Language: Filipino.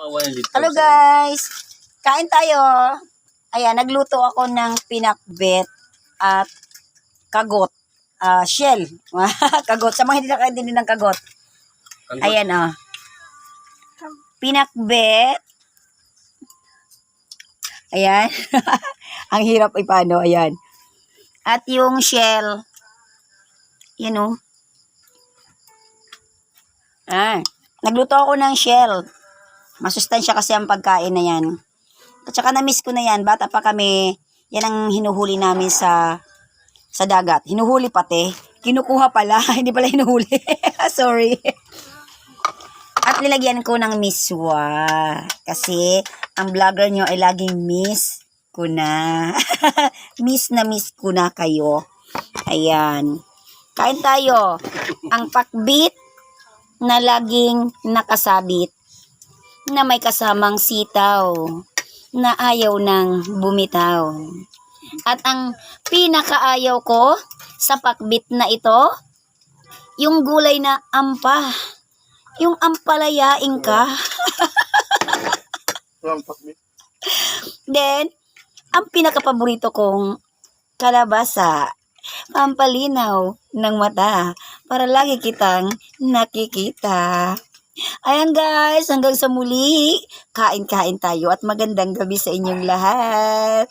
Hello guys! Kain tayo. Ayan, nagluto ako ng pinakbet at kagot. Ah, shell. kagot. Sa mga hindi nakaintindi ng kagot. Ang- Ayan oh. Pinakbet. Ayan. Ang hirap ay paano. Ayan. At yung shell. Yan oh. Ah. Nagluto ako ng shell. Masustansya kasi ang pagkain na yan. At saka na-miss ko na yan. Bata pa kami. Yan ang hinuhuli namin sa sa dagat. Hinuhuli pati. Kinukuha pala. Hindi pala hinuhuli. Sorry. At nilagyan ko ng miswa. Kasi ang vlogger nyo ay laging miss ko na. miss na miss ko na kayo. Ayan. Kain tayo. Ang pakbit na laging nakasabit na may kasamang sitaw na ayaw ng bumitaw. At ang pinakaayaw ko sa pakbit na ito, yung gulay na ampa. Yung ampalayain ka. Then, ang pinakapaborito kong kalabasa, pampalinaw ng mata para lagi kitang nakikita. Ayan guys, hanggang sa muli, kain-kain tayo at magandang gabi sa inyong lahat.